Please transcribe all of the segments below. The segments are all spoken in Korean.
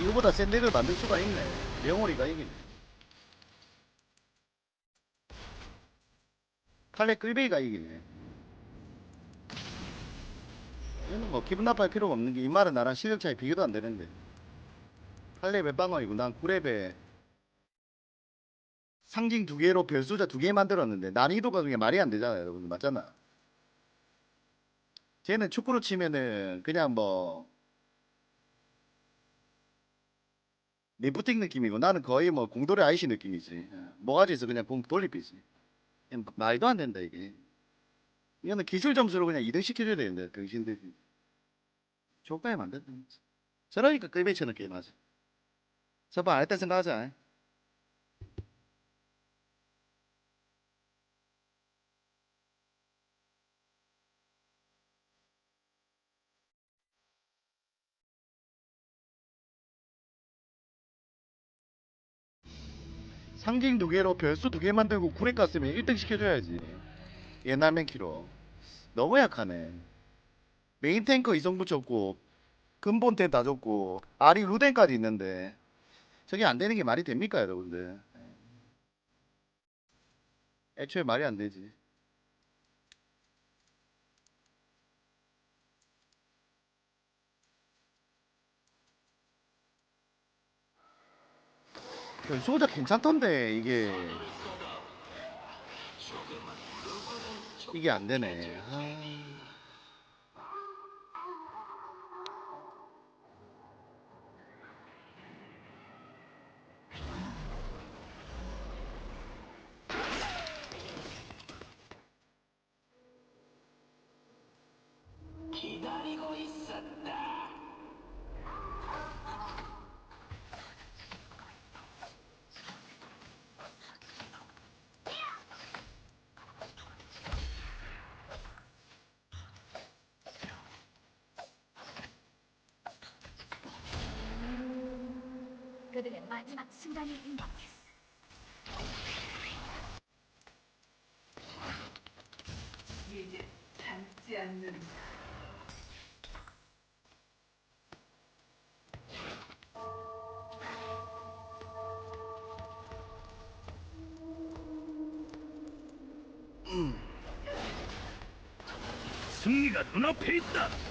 이거보다 센 덱을 만들 수가 있네. 명월이가 이기네. 칼레 끌베이가 이기네. 얘는 뭐 기분 나빠할 필요가 없는 게 이 말은 나랑 실력 차이 비교도 안 되는데. 칼레 몇 방어이고 난 구레베 상징 두 개로 별수자 두 개 만들었는데 난이도가 그게 말이 안 되잖아요, 여러분 맞잖아. 쟤는 축구로 치면은 그냥 뭐 리프팅 느낌이고 나는 거의 뭐 공돌이 아이시 느낌이지. 모가지에서 그냥 공 돌리비지. 이건 말도 안 된다 이게. 이거는 기술 점수로 그냥 2등 시켜줘야 되는데 병신들이. 조가에 만든다. 저러니까 끌배치는 게임 하지. 저번 안했다 생각하자. 상징 두 개로 별수 두 개 만들고 구렉 갔으면 1등 시켜줘야지. 옛날 맨키로. 너무 약하네. 메인 탱커 이성 붙였고 근본 템다 줬고 아리 루덴까지 있는데 저게 안 되는 게 말이 됩니까 여러분들? 애초에 말이 안 되지. 소자 괜찮던데 이게 이게 안 되네. 아... 그들의 마지막 순간이 임박했어. 이제 참지 않는다. 승리가 눈앞에 있다.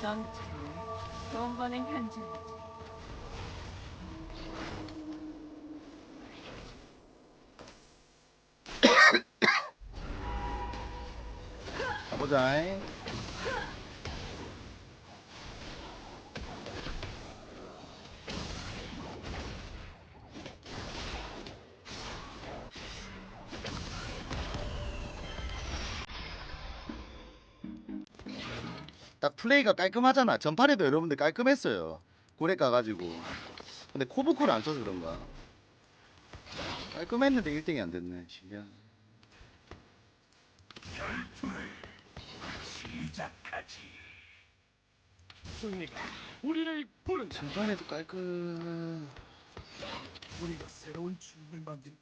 정치. 돈 버는 현질. 가보자. 플레이가 깔끔하잖아. 전판에도 여러분들 깔끔했어요. 고래 까가지고. 근데 코브코를 안 써서 그런가. 깔끔했는데 1등이 안 됐네. 신기하네. 시작하지. 승리가 우리를 부른다. 전판에도 깔끔. 우리가 새로운 주인을 만들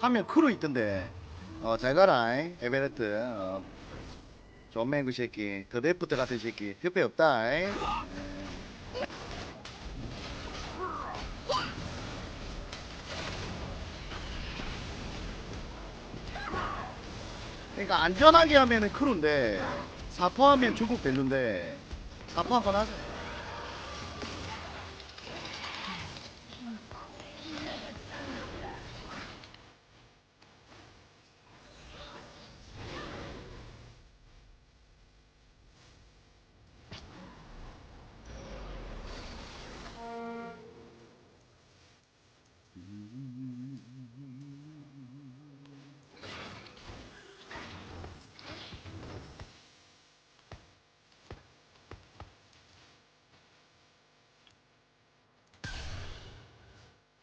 하면 크루 있던데. 어, 잘 가라, 잉? 에베레트. 어. 그 새끼. 더 데프트 같은 새끼. 협회 없다. 그러니까 안전하게 하면은 크루인데 사포하면 중국 밸류인데 사포 한번 하자.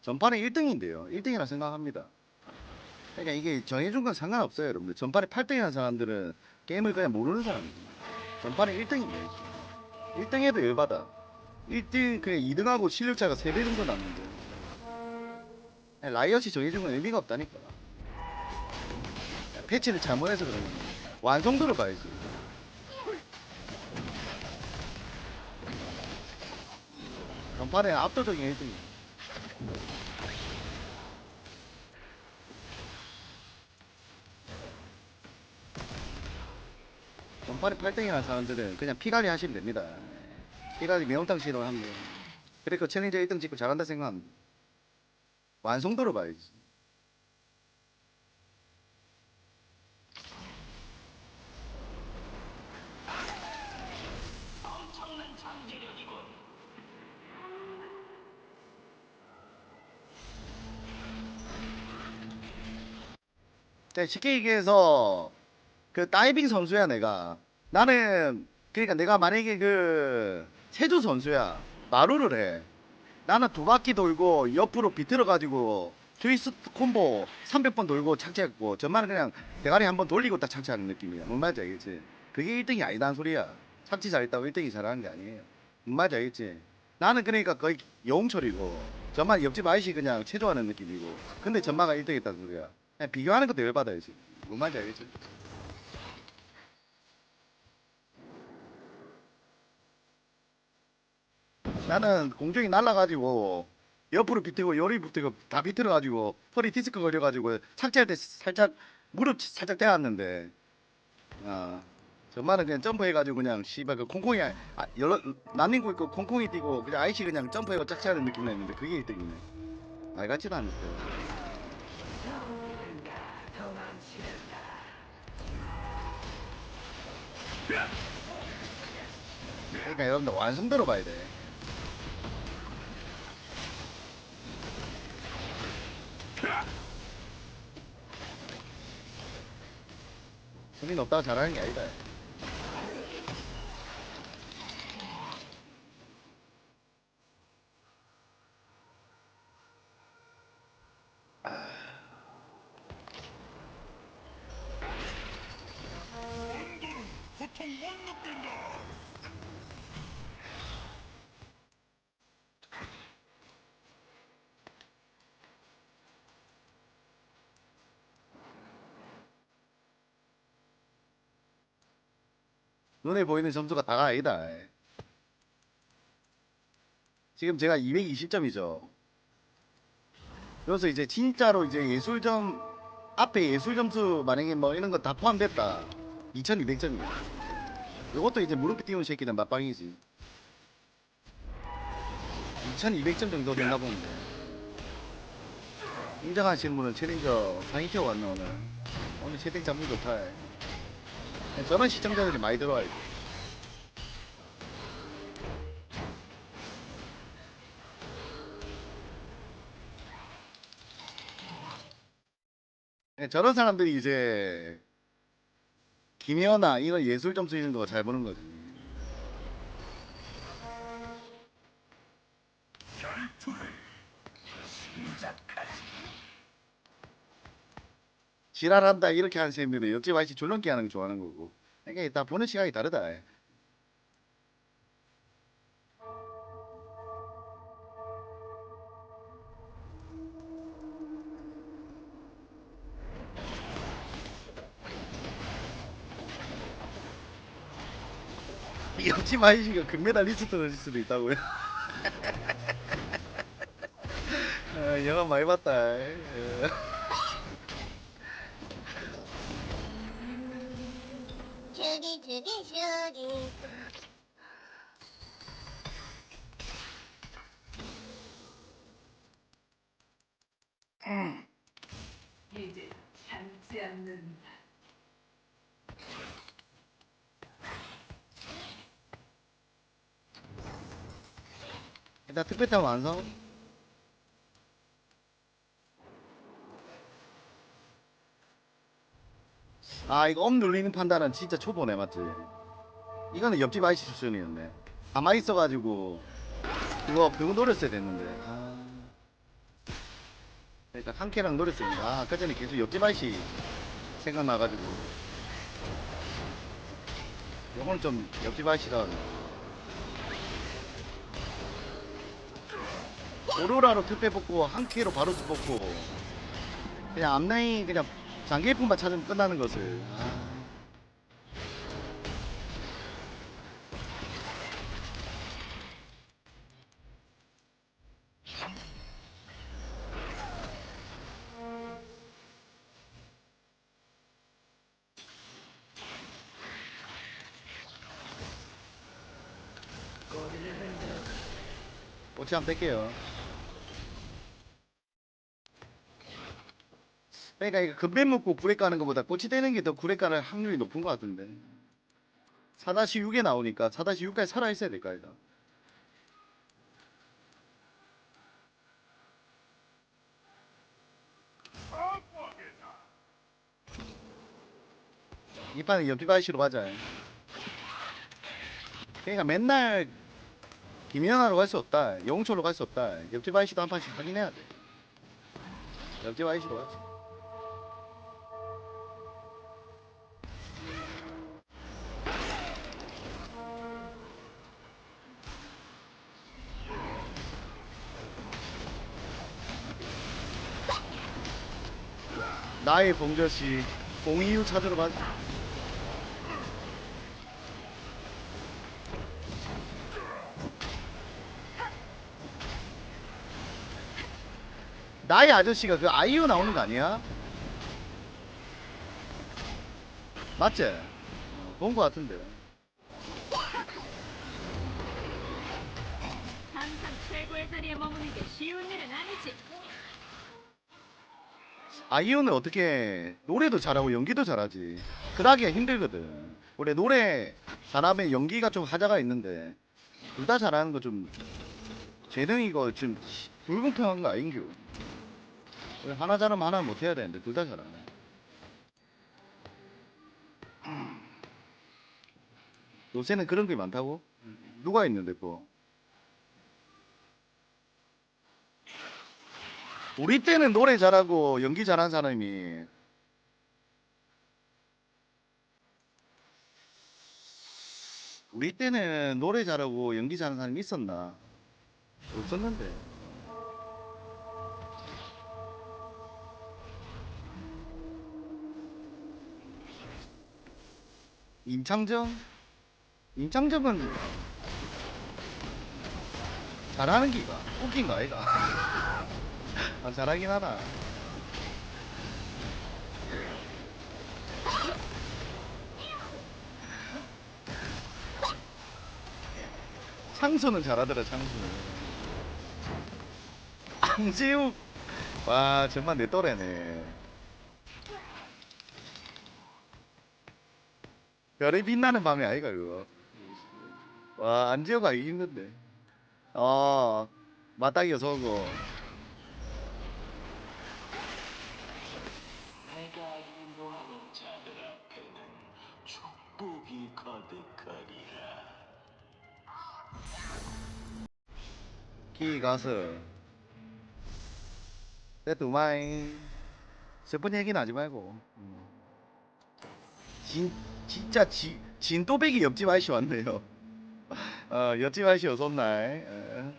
전판에 1등인데요. 1등이라 생각합니다. 그러니까 이게 정해준 건 상관없어요, 여러분들. 전판에 8등이라는 사람들은 게임을 그냥 모르는 사람입니다. 전판에 1등인데 1등 해도 열받아. 1등 그냥 2등하고 실력차가 3배 정도 났는데. 라이엇이 정해준 건 의미가 없다니까. 패치를 잘못해서 그런 겁니다. 완성도를 봐야지. 전판에 압도적인 1등이야. 전판에 8등이라는 사람들은 그냥 피관리 하시면 됩니다. 피관리 매운탕 시도를 하면 돼요. 그리고 챌린저 1등 찍고 잘한다 생각하면 완성도를 봐야지. 네, 쉽게 얘기해서 그 다이빙 선수야 내가 나는 그러니까 내가 만약에 그 체조 선수야 마루를 해. 나는 두 바퀴 돌고 옆으로 비틀어 가지고 트위스트 콤보 300번 돌고 착지했고 저만은 그냥 대가리 한 번 돌리고 딱 착지하는 느낌이야. 뭔 말인지 알겠지? 그게 1등이 아니다는 소리야. 착지 잘했다고 1등이 잘하는 게 아니에요. 뭔 말인지 알겠지? 나는 그러니까 거의 영웅철이고 저만 옆집 아저씨 그냥 체조하는 느낌이고 근데 전마가 1등 했다는 소리야. 그냥 비교하는 것도 열받아야지. 뭔 말인지 알겠지 나는 공중에 날라가지고 옆으로 비틀고 요리 비틀고 다 비틀어가지고 허리 디스크 걸려가지고 착지할 때 살짝 무릎 살짝 대았는데 아 정말은 그냥 점프해가지고 그냥 씨발 그 콩콩이 아, 아, 열러 난닝구 있고 콩콩이 뛰고 그냥 아이씨 그냥 점프해고 착지하는 느낌 났는데 그게 1등이네. 말 같지도 때 그러니까 여러분들 완성도로 봐야 돼 손이 없다고 잘하는 게 아니다. 눈에 보이는 점수가 다가 아니다. 지금 제가 220점이죠. 여기서 이제 진짜로 이제 예술점 앞에 예술 점수 만약에 뭐 이런 거 다 포함됐다. 2200점이야. 이것도 이제 무릎 띄운 새끼는 맛방이지. 2200점 정도 된가 보는데. 인정하시는 분은 챌린저 상위 티어 왔네 오늘. 오늘 채팅 잡는 좋다. 저런 시청자들이 많이 들어와요. 네, 저런 사람들이 이제 기묘나 이런 예술 점수 이런 거 잘 보는 거죠. 지랄한다 이렇게 하는 셈들은 옆집 아저씨 줄넘기 하는 거 좋아하는 거고. 그러니까 다 보는 시각이 다르다. 옆집 아저씨가 금메달 리스트 될 수도 있다고요. 아, 영화 많이 봤다. 예. 슈기 슈기 슈기 이제 참지 않는다. 일단 특배탄 완성. 아 이거 엄 눌리는 판단은 진짜 초보네 맞지? 이거는 옆집 아이씨 수준이었네. 가만히 있어가지고 그거 그거 노렸어야 됐는데. 아. 일단 한 캐랑 노렸습니다. 아 아까 전에 계속 옆집 아이씨 생각나가지고. 요거는 좀 옆집 아이씨가 오로라로 특배 뽑고 한 키로 바로 뽑고 그냥 앞라인 그냥 장기품만 찾으면 끝나는 것을 아. 꼬치 한번 뺄게요 그러니까 이거 금배 묶고 구레 까는 것보다 꼬치 떼는 게 더 구레 까는 확률이 높은 것 같은데. 4-6에 나오니까 4-6까지 살아있어야 될까 이거 이 판은 옆집 아저씨로 가자. 그러니까 맨날 김연아로 갈 수 없다 영초로 갈 수 없다. 옆집 아저씨도 한 판씩 하긴 해야 돼. 옆집 아저씨로 가자 나의 봉저씨 공이유 찾으러 가자 나의 아저씨가 그 아이유 나오는 거 아니야? 맞지? 본거 같은데 항상 최고의 자리에 머무는 게 쉬운 일은 아니지 아이유는 어떻게 노래도 잘하고 연기도 잘하지. 그러기가 힘들거든. 원래 노래 잘하면 연기가 좀 하자가 있는데 둘 다 잘하는 거 좀 재능이고 좀 불공평한 거 아닌겨. 원래 하나 잘하면 하나 못해야 되는데 둘 다 잘하네. 요새는 그런 게 많다고? 누가 있는데 뭐 우리 때는 노래 잘하고 연기 잘한 사람이 우리 때는 노래 잘하고 연기 잘하는 사람이 있었나? 없었는데. 임창정? 임창정은 잘하는 기가 웃긴 거 아이가? 아, 잘하긴 하다. 창수는 잘하더라, 창수는. 앙지욱! 와, 정말 내 또래네. 별이 빛나는 밤이 아이가, 그거. 와, 안지혁 알기 힘든데. 어, 맞닥이가 저거. 기 가서 때도 마이 슬픈 얘기는 하지 말고. 음. 진 진짜 지, 진또배기 옆집 아저씨 왔네요. 어 옆집 아저씨 어서 온날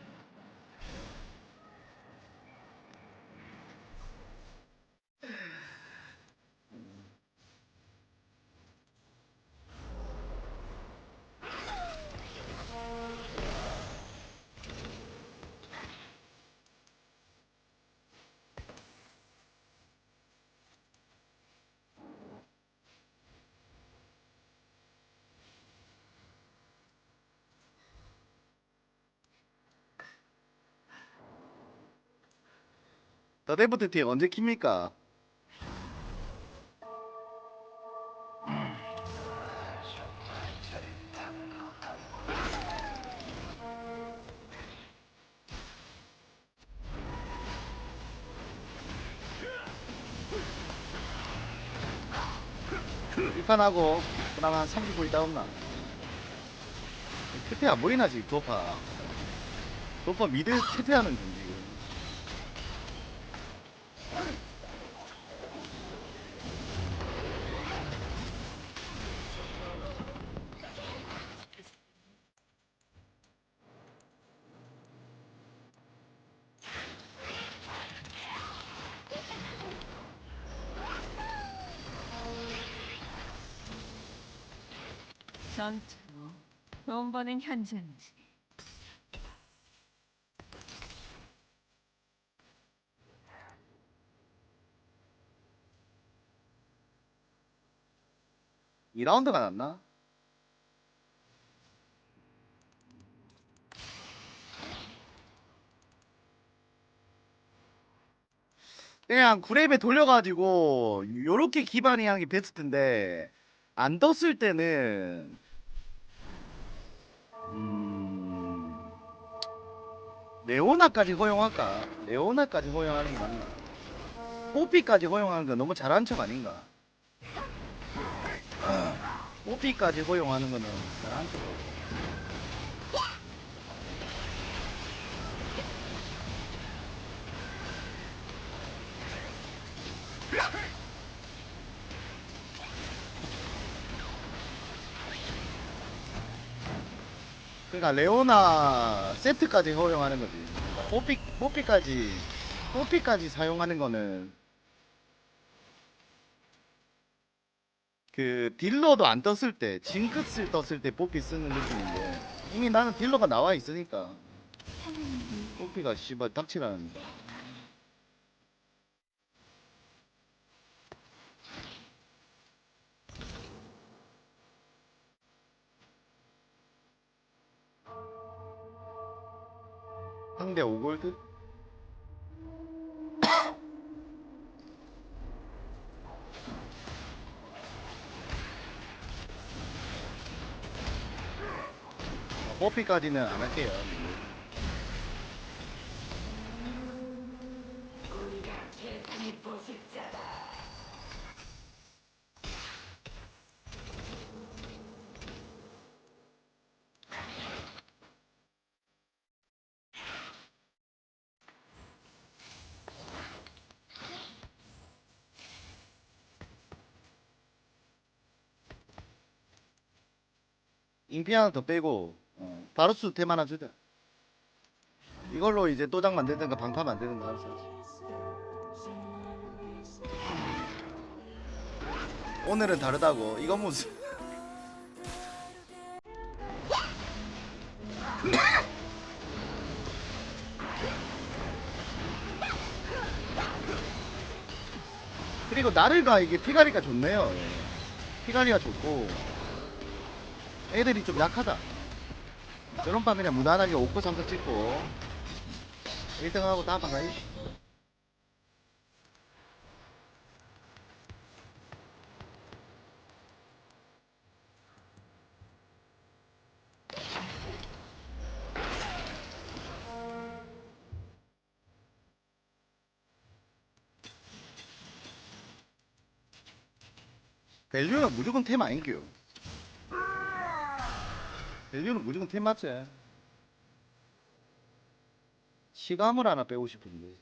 어. 더데프트 티 언제 킵니까? 일판하고 그다음 한 30분 있다 온나 끝에 안 보이나 지금 도파 도파 미드 퇴퇴하는 중 지금 전투. 돈 버는 현장지. 이라운드가 났나? 그냥 구랩에 돌려가지고 요렇게 기반이 하는 게 베스트인데 안 떴을 때는 음... 레오나까지 허용할까? 레오나까지 허용하는 게 맞나? 뽀삐까지 허용하는 건 너무 잘한 척 아닌가? 뽀삐까지 허용하는 거는 잘한 척. 그러니까 레오나 세트까지 허용하는 거지. 뽀삐 뽀삐까지 뽀삐까지 사용하는 거는 그 딜러도 안 떴을 때 징크스 떴을 때 뽀삐 쓰는 느낌인데 이미 나는 딜러가 나와 있으니까. 뽀삐가 씨발 닥치라는 상대 5골드? 뽀삐까지는 안 할게요. 인피 하나 더 빼고 어, 바루스 템 하나 주자. 이걸로 이제 또장 만들든가 방파 만들든가 알아서 하지. 오늘은 다르다고. 이거 무슨 그리고 나를가 이게 피가리가 좋네요. 예. 피가리가 좋고 애들이 좀 약하다. 저런 밤 그냥 무난하게 5코 3코 찍고 1등하고 다음 방 가야지. 밸류는 무조건 템 아닌겨. 밸류는 무조건 템 맞지? 시감을 하나 빼고 싶은데.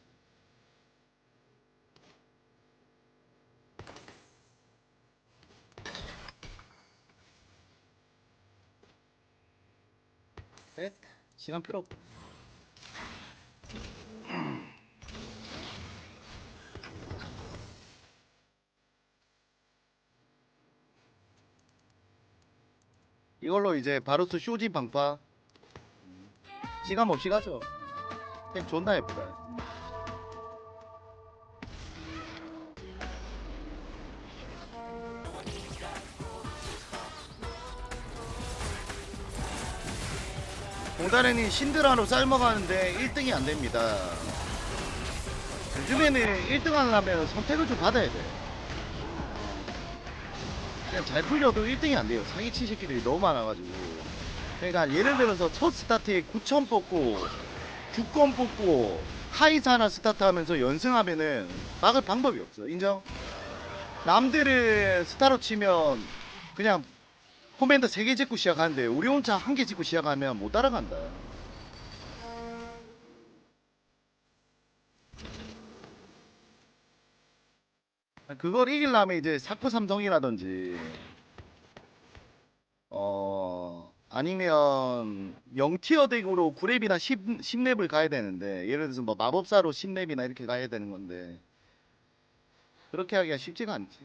셋 시간 필요 없고 이걸로 이제 바루스 쇼지 방파 시간 없이 가죠 템 존나 예쁘다 공다렌이 신드라로 삶아가는데 1등이 안 됩니다. 요즘에는 1등 하려면 선택을 좀 받아야 돼. 그냥 잘 풀려도 1등이 안 돼요. 사기치 새끼들이 너무 많아가지고. 그러니까 예를 들어서 첫 스타트에 9천 뽑고 6권 뽑고 하이사 하나 스타트 하면서 연승하면은 막을 방법이 없어. 인정? 남들을 스타로 치면 그냥 코맨더 3개 짓고 시작하는데 우리 혼자 한 개 짓고 시작하면 못 따라간다. 그걸 이기려면 이제 사코 삼성이라든지 어 아니면 0티어 덱으로 9렙이나 10, 10렙을 가야 되는데 예를 들어서 뭐 마법사로 10렙이나 이렇게 가야 되는 건데 그렇게 하기가 쉽지가 않지.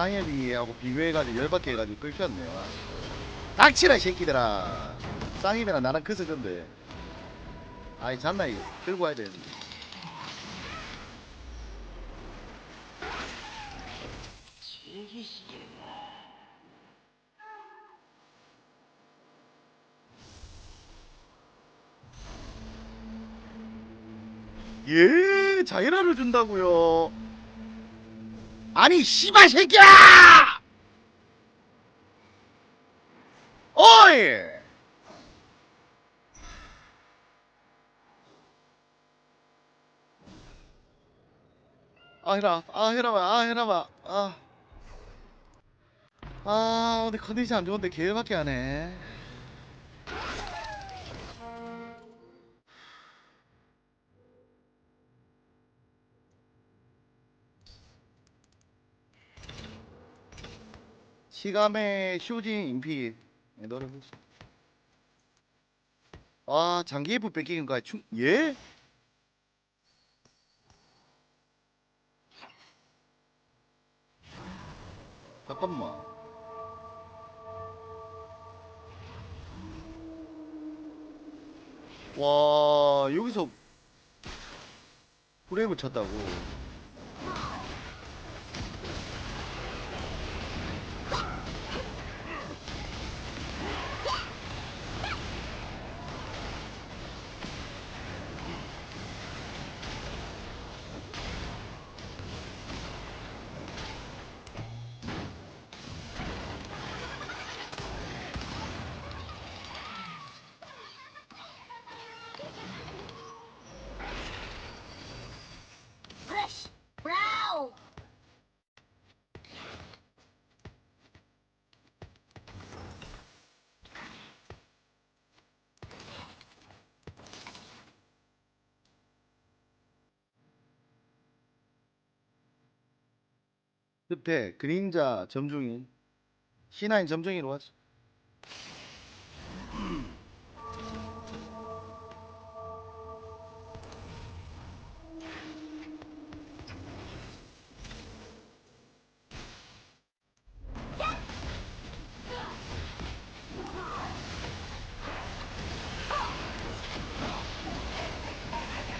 쌍예비하고 비교해가지고 열받게 해가지고 끌켰네. 와. 닥치라 이 새끼들아. 쌍예비랑 나랑 그 서전데. 아이 잔나 이거 끌고 와야 되는데. 예, 자이라를 준다고요. 아니 씨발 새끼야! 어이! 아 해라, 아 해라마, 아 해라마, 아. 아 오늘 컨디션 안 좋은데 개밖에 안 해. 시감의 쇼진 인피 네, 노래 보시. 아 장기 F 뺏기는 거야 충 예? 잠깐만. 와 여기서 브레이브 쳤다고. 늪에 그림자 점중인 C9 점중이로 왔어.